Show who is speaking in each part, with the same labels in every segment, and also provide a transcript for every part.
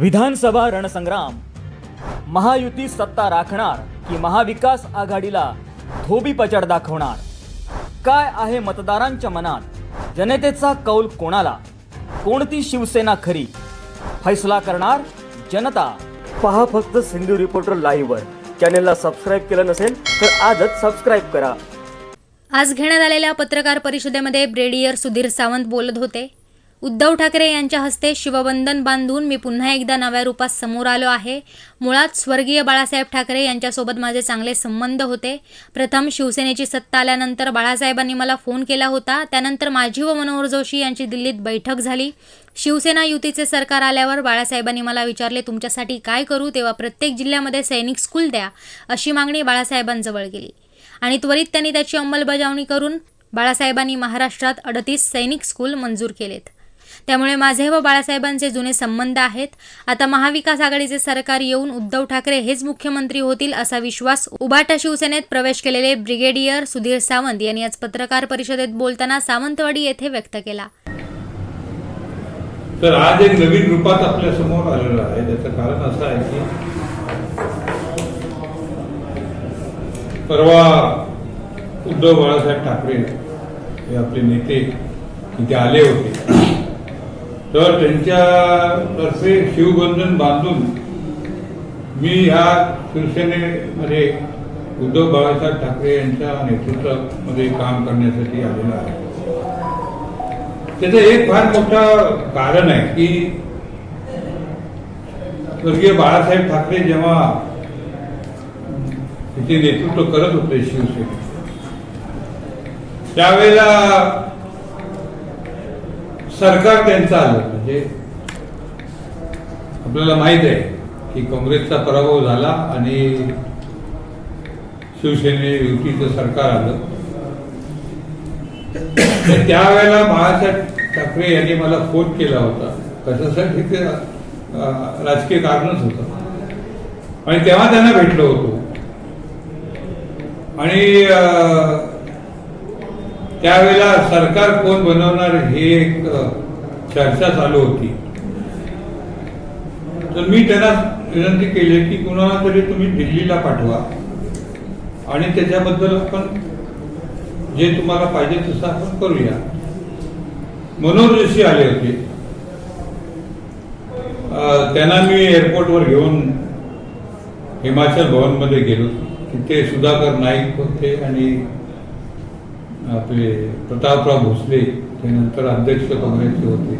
Speaker 1: विधानसभा रणसंग्राम. महायुती सत्ता राखणार की महाविकास आघाडीला धोबी पचड दाखवणार? काय आहे मतदारांच्या मनात? जनतेचा कौल कोणाला? कोणती शिवसेना खरी? फैसला करणार जनता. पहा फक्त सिंधू रिपोर्टर लाईव्हवर. चॅनेलला सबस्क्राईब केलं नसेल तर आजच सबस्क्राईब करा.
Speaker 2: आज घेण्यात आलेल्या पत्रकार परिषदेमध्ये ब्रेडियर सुधीर सावंत बोलत होते. उद्धव ठाकरे यांच्या हस्ते शिवबंधन बांधून मी पुन्हा एकदा नव्या रूपात समोर आलो आहे. मुळात स्वर्गीय बाळासाहेब ठाकरे यांच्यासोबत माझे चांगले संबंध होते. प्रथम शिवसेनेची सत्ता आल्यानंतर बाळासाहेबांनी मला फोन केला होता. त्यानंतर माझी व मनोहर जोशी यांची दिल्लीत बैठक झाली. शिवसेना युतीचे सरकार आल्यावर बाळासाहेबांनी मला विचारले तुमच्यासाठी काय करू? तेव्हा प्रत्येक जिल्ह्यामध्ये सैनिक स्कूल द्या अशी मागणी बाळासाहेबांजवळ गेली. आणि त्वरित त्यांनी त्याची अंमलबजावणी करून बाळासाहेबांनी महाराष्ट्रात अडतीस सैनिक स्कूल मंजूर केलेत. त्यामुळे माझे व बाळासाहेबांचे जुने संबंध आहेत. आता महाविकास आघाडीचे सरकार येऊन उद्धव ठाकरे हेच मुख्यमंत्री होतील असा विश्वास उभाटा शिवसेनेत प्रवेश केलेले ब्रिगेडियर सुधीर सावंत यांनी आज पत्रकार परिषदेत बोलताना सावंतवाडी येथे व्यक्त केला.
Speaker 3: तर आज एक नवीन रूपात आपल्यासमोर आलेलं आहे. त्याचं कारण असं आहे की परवा उद्धव बाळासाहेब ठाकरे हे आपले नेते इथे आले होते. तर त्यांच्यातर्फे शिवबंधन बांधून मी ह्या शिवसेनेमध्ये उद्धव बाळासाहेब ठाकरे यांच्या नेतृत्वामध्ये काम करण्यासाठी आलेलो आहे. त्याचं एक फार मोठं कारण आहे की स्वर्गीय बाळासाहेब ठाकरे जेव्हा तिचे नेतृत्व करत होते शिवसेने त्यावेळेला सरकार त्यांचं आलं. म्हणजे आपल्याला माहीत आहे की काँग्रेसचा पराभव झाला आणि शिवसेने युतीचं सरकार आलं. तर त्यावेळेला बाळासाहेब ठाकरे यांनी मला फोन केला होता. कशासाठी? ते राजकीय कारणच होतं. आणि तेव्हा त्यांना भेटलो होतो. आणि त्यावेळेला सरकार कोण बनवणार हे एक चर्चा चालू होती. तर मी त्यांना विनंती केली की कुणाला तरी तुम्ही दिल्लीला पाठवा. आणि त्याच्याबद्दल आपण जे तुम्हाला पाहिजे तसं आपण करूया. मनोहर जोशी आले होते. त्यांना मी एअरपोर्टवर घेऊन हिमाचल भवनमध्ये गेलो तिथे सुधाकर नाईक होते आणि आपले प्रतापराव भोसले ते नंतर अध्यक्ष काँग्रेसचे होते.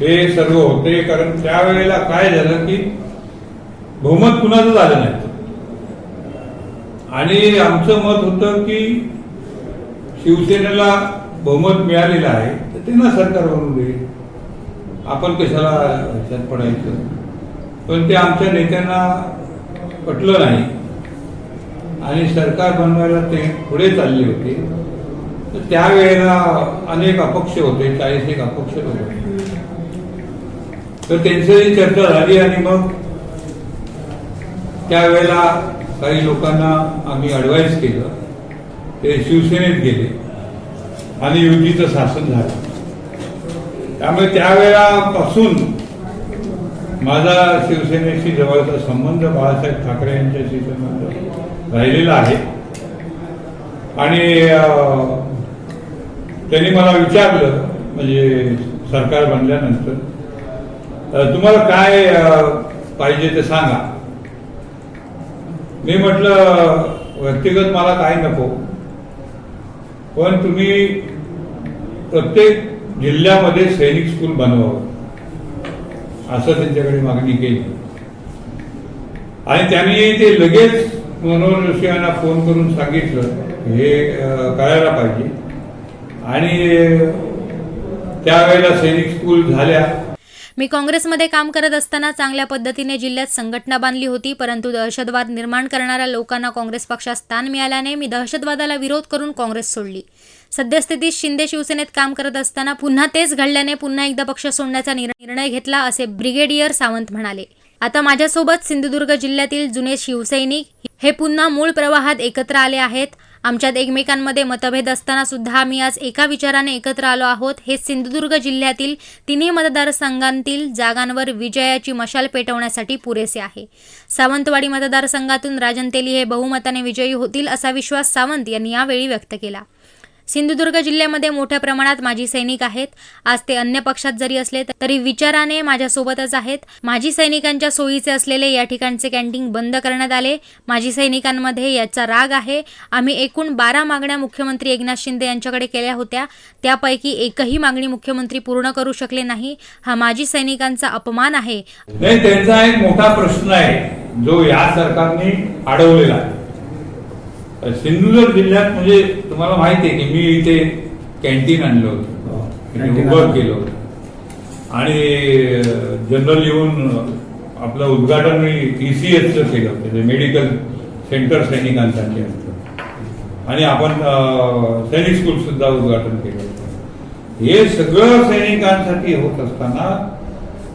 Speaker 3: ते सर्व होते कारण त्यावेळेला काय झालं की बहुमत कुणाचं झालं नाही. आणि आमचं मत होतं की शिवसेनेला बहुमत मिळालेलं आहे तर त्यांना सरकार बनवून दे. आपण कशाला ह्याच्यात पडायचं? पण ते आमच्या नेत्यांना पटलं नाही. आणि सरकार बनवायला ते पुढे चालले होते. तर त्यावेळेला अनेक अपक्ष होते चाळीस एक अपक्ष लोक होते. तर त्यांची चर्चा झाली आणि मग त्यावेळेला काही लोकांना आम्ही ॲडवाईस केलं. ते शिवसेनेत गेले आणि युतीचं शासन झालं. त्यामुळे त्यावेळेपासून माझा शिवसेनेशी जवळचा संबंध बाळासाहेब ठाकरे यांच्याशी संबंध राहिलेला आहे. आणि त्यांनी मला विचारलं म्हणजे सरकार बनल्यानंतर तुम्हाला काय पाहिजे ते सांगा. मी म्हटलं व्यक्तिगत मला काय नको पण तुम्ही प्रत्येक जिल्ह्यामध्ये सैनिक स्कूल बनवावं. असं त्यांच्याकडे मागणी केली. आणि त्यांनी ते लगेच मनोहर जोशी यांना फोन करून सांगितलं हे करायला पाहिजे. आणि त्यावेळेला सैनिक स्कूल झाल्या.
Speaker 2: मी काँग्रेसमध्ये काम करत असताना चांगल्या पद्धतीने जिल्ह्यात संघटना बांधली होती परंतु दहशतवाद निर्माण करणाऱ्या लोकांना काँग्रेस पक्षात स्थान मिळाल्याने मी दहशतवादाला विरोध करून काँग्रेस सोडली. सद्यस्थितीत शिंदे शिवसेनेत काम करत असताना पुन्हा तेच घडल्याने पुन्हा एकदा पक्ष सोडण्याचा निर्णय घेतला असे ब्रिगेडियर सावंत म्हणाले. आता माझ्यासोबत सिंधुदुर्ग जिल्ह्यातील जुने शिवसैनिक हे पुन्हा मूळ प्रवाहात एकत्र आले आहेत. आमच्यात एकमेकांमध्ये मतभेद असताना सुद्धा आम्ही आज एका विचाराने एकत्र आलो आहोत. हे सिंधुदुर्ग जिल्ह्यातील तिन्ही मतदारसंघांतील जागांवर विजयाची मशाल पेटवण्यासाठी पुरेसे आहे. सावंतवाडी मतदारसंघातून राजन तेली हे बहुमताने विजयी होतील असा विश्वास सावंत यांनी यावेळी व्यक्त केला. सिंधुदुर्ग जिल्ह्यामध्ये मोठ्या प्रमाणात माजी सैनिक आहेत. आज ते अन्य पक्षात जरी असले तरी विचाराने माझ्यासोबतच आहेत. माजी सैनिकांच्या सोयीचे असलेले या ठिकाणचे कॅन्टीन बंद करण्यात आले. माजी सैनिकांमध्ये याचा राग आहे. आम्ही एकूण बारा मागण्या मुख्यमंत्री एकनाथ शिंदे यांच्याकडे केल्या होत्या. त्यापैकी एकही मागणी मुख्यमंत्री पूर्ण करू शकले नाही. हा माजी सैनिकांचा अपमान आहे.
Speaker 3: त्यांचा एक मोठा प्रश्न आहे. जो या सरकारने अडवलेला आहे. सिंधुदुर्ग जिल्ह्यात म्हणजे तुम्हाला माहिती आहे की मी इथे कॅन्टीन आणलं होतं. इथे उभं केलं होतं. आणि जनरल येऊन आपलं उद्घाटन मी E ईसीएसचं केलं. होतं ते मेडिकल सेंटर सैनिकांसाठी आणि आपण सैनिक स्कूल सुद्धा उद्घाटन केलं होतं. हे सगळं सैनिकांसाठी होत असताना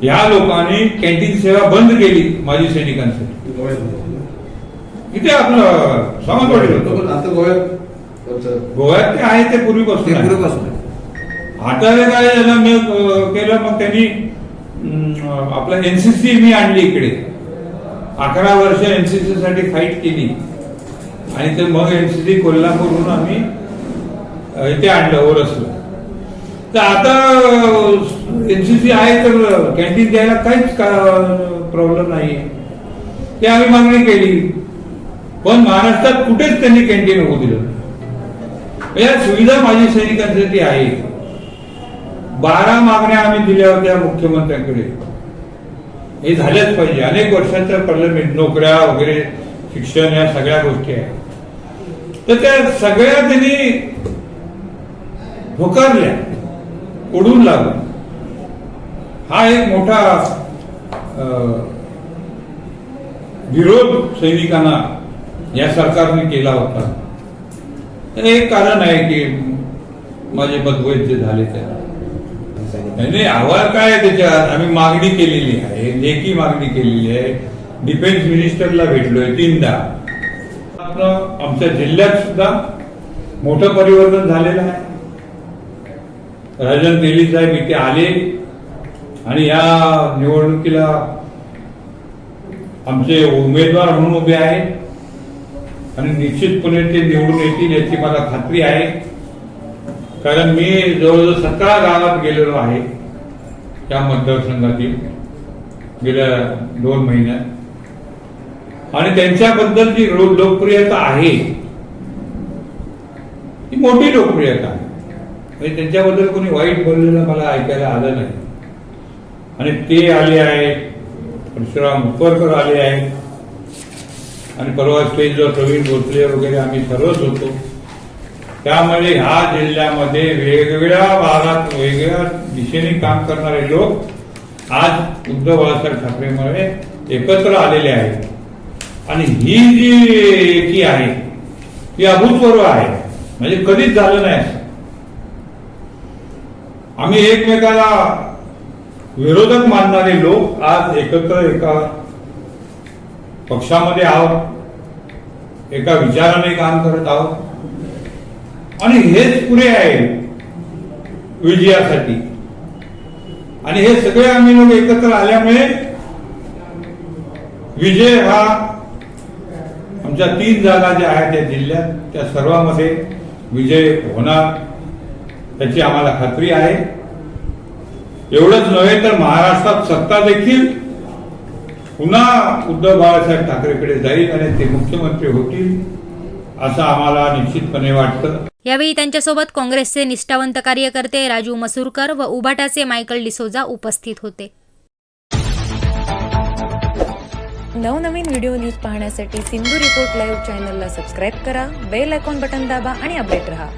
Speaker 3: या लोकांनी कॅन्टीन सेवा बंद केली माजी सैनिकांसाठी. इथे आपलं सावंतवाडी होतं.
Speaker 4: आता गोव्यात
Speaker 3: गोव्यात ते आहे ते पूर्वीपासून.
Speaker 4: पूर्वीपासून
Speaker 3: आता काय झालं मी केलं मग त्यांनी आपलं एनसीसी मी आणली इकडे. अकरा वर्ष एनसीसी साठी फाईट केली. आणि ते मग एनसीसी कोल्हापूरहून आम्ही इथे आणलं ओरसला. तर आता एनसीसी आहे तर कॅन्टीन द्यायला काहीच प्रॉब्लेम नाही ते आम्ही मागणी केली. पण महाराष्ट्रात कुठेच त्यांनी कॅन्टीन होऊ दिलं. या सुविधा माझी सैनिकांसाठी आहे. बारा मागण्या आम्ही दिल्या होत्या मुख्यमंत्र्यांकडे. हे झाल्याच पाहिजे. अनेक वर्षाचं पार्लमेंट नोकऱ्या वगैरे शिक्षण या सगळ्या गोष्टी आहेत. तर त्या सगळ्या त्यांनी होकारल्या. उडून लागल्या हा एक मोठा अं, विरोध सैनिकांना या सरकारने केला होता. तर एक कारण आहे की माझे पदवेत जे झाले त्या नाही नाही, अहवाल काय आहे त्याच्यात? आम्ही मागणी केलेली आहे लेखी मागणी केलेली आहे. डिफेन्स मिनिस्टरला भेटलोय तीनदा. आमच्या जिल्ह्यात सुद्धा मोठं परिवर्तन झालेलं आहे. राजन तेली साहेब इथे आले आणि या निवडणुकीला आमचे उमेदवार म्हणून उभे आहेत. आणि निश्चितपणे ते निवडून येतील याची मला खात्री आहे. कारण मी जवळजवळ सतरा गावात गेलेलो आहे त्या मतदारसंघातील गेल्या दोन महिन्यात. आणि त्यांच्याबद्दल जी लोकप्रियता आहे ती मोठी लोकप्रियता आहे. म्हणजे त्यांच्याबद्दल कोणी वाईट बोललेलं मला ऐकायला आलं नाही. आणि ते आले आहेत परशुराम उपरकर आले आहेत. आणि परवा स्टेजवर प्रवीण भोसले वगैरे आम्ही सर्वच होतो. त्यामुळे ह्या जिल्ह्यामध्ये वेगवेगळ्या भागात वेगळ्या दिशेने काम करणारे लोक आज उद्धव बाळासाहेब ठाकरेमुळे एकत्र आलेले आहेत. आणि ही जी एकी आहे ती अभूतपूर्व आहे. म्हणजे कधीच झालं नाही. आम्ही एकमेकाला विरोधक मानणारे लोक आज एकत्र एका पक्षामध्ये आहोत. एका विचाराने काम करत आहोत. आणि हेच पुरे आहे विजयासाठी. आणि हे सगळे आम्ही लोक एकत्र आल्यामुळे विजय हा आमच्या तीन जागा ज्या आहेत त्या जिल्ह्यात त्या सर्वांमध्ये विजय होणार त्याची आम्हाला खात्री आहे. एवढंच नव्हे तर महाराष्ट्रात सत्ता देखील पुन्हा उद्धव बाळासाहेब ठाकरेकडे जाईल आणि ते मुख्यमंत्री होतील असं आम्हाला निश्चितपणे वाटतं.
Speaker 2: यावेळी त्यांच्यासोबत काँग्रेसचे निष्ठावंत कार्यकर्ते राजू मसूरकर व उभाटाचे मायकल डिसोजा उपस्थित होते.
Speaker 5: नवनवीन व्हिडिओ न्यूज पाहण्यासाठी सिंधू रिपोर्ट लाईव्ह चॅनलला सबस्क्राईब करा बेल आयकॉन बटन दाबा आणि अपडेट रहा.